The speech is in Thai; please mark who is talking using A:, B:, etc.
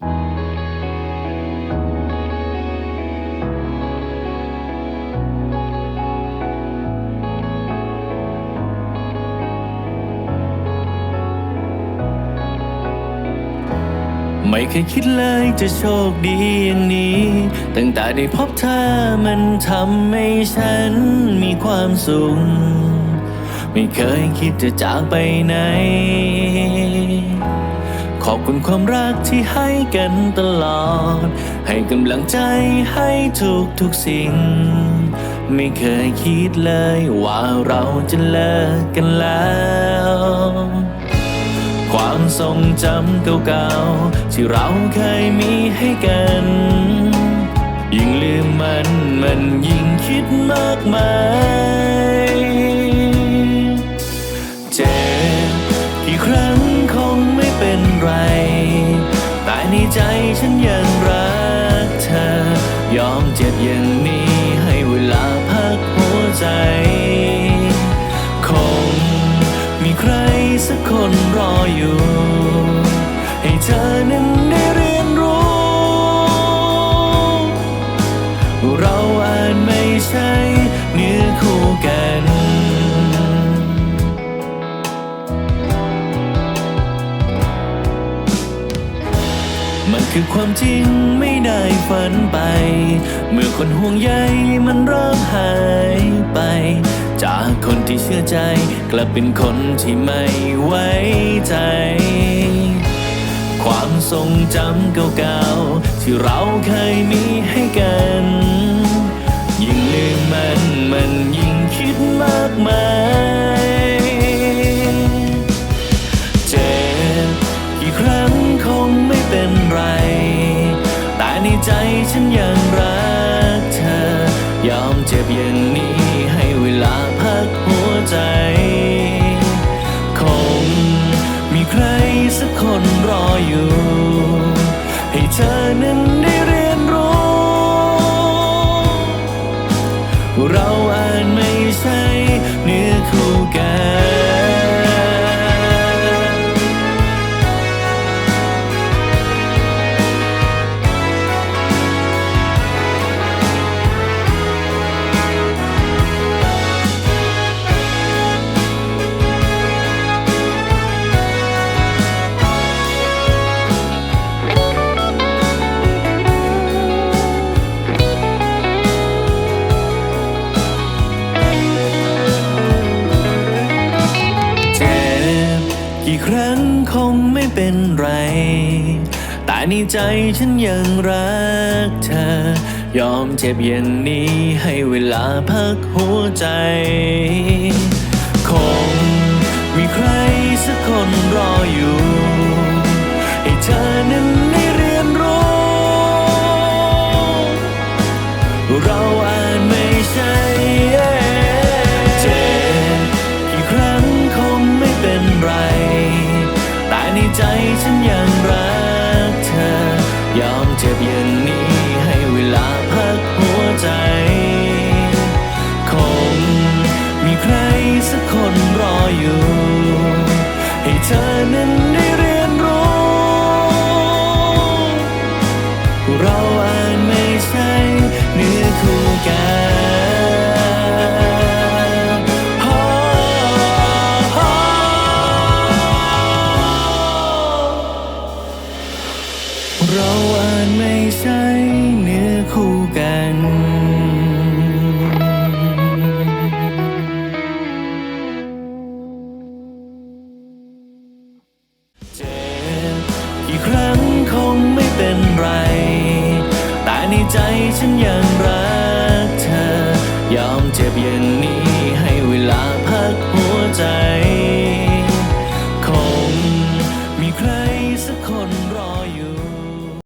A: ไม่เคยคิดเลยจะโชคดีอย่างนี้ ตั้งแต่ได้พบเธอมันทำให้ฉันมีความสุข ไม่เคยคิดจะจากไปไหน ขอบคุณความรักที่ให้กันตลอด ให้กำลังใจให้ทุกทุกๆสิ่ง ไม่เคยคิดเลยว่าเราจะเลิกกันแล้ว ความทรงจำเก่าๆ ที่เราเคยมีให้กัน ยิ่งลืมมันมันยิ่งคิดมากมายเจ็บกี่ครั้ง ในใจฉันยังรักเธอ ยอมเจ็บอย่างนี้ให้เวลาพักหัวใจ คงมีใครสักคนรออยู่ ให้เธอนั้นได้รู้ มันคือความจริงไม่ได้ฝันไป เมื่อคนห่วงใยมันเริ่มหายไป จากคนที่เชื่อใจ กลับเป็นคนที่ไม่ไว้ใจ ความทรงจำเก่าๆที่เราเคยมีให้กัน ยิ่งลืมมันมันยิ่งคิดมากมาย ยอมเจ็บอย่างนี้ให้เวลาพักหัวใจ คงมีใครสักคนรออยู่ ให้เธอนั้นได้เรียนรู้ เราอาจไม่ใช่เนื้อคู่กัน กี่ครั้งคงไม่เป็นไร แต่ในใจฉันยังรักเธอ ยอมเจ็บอย่างนี้ให้เวลาพักหัวใจ คงมีใครสักคนรออยู่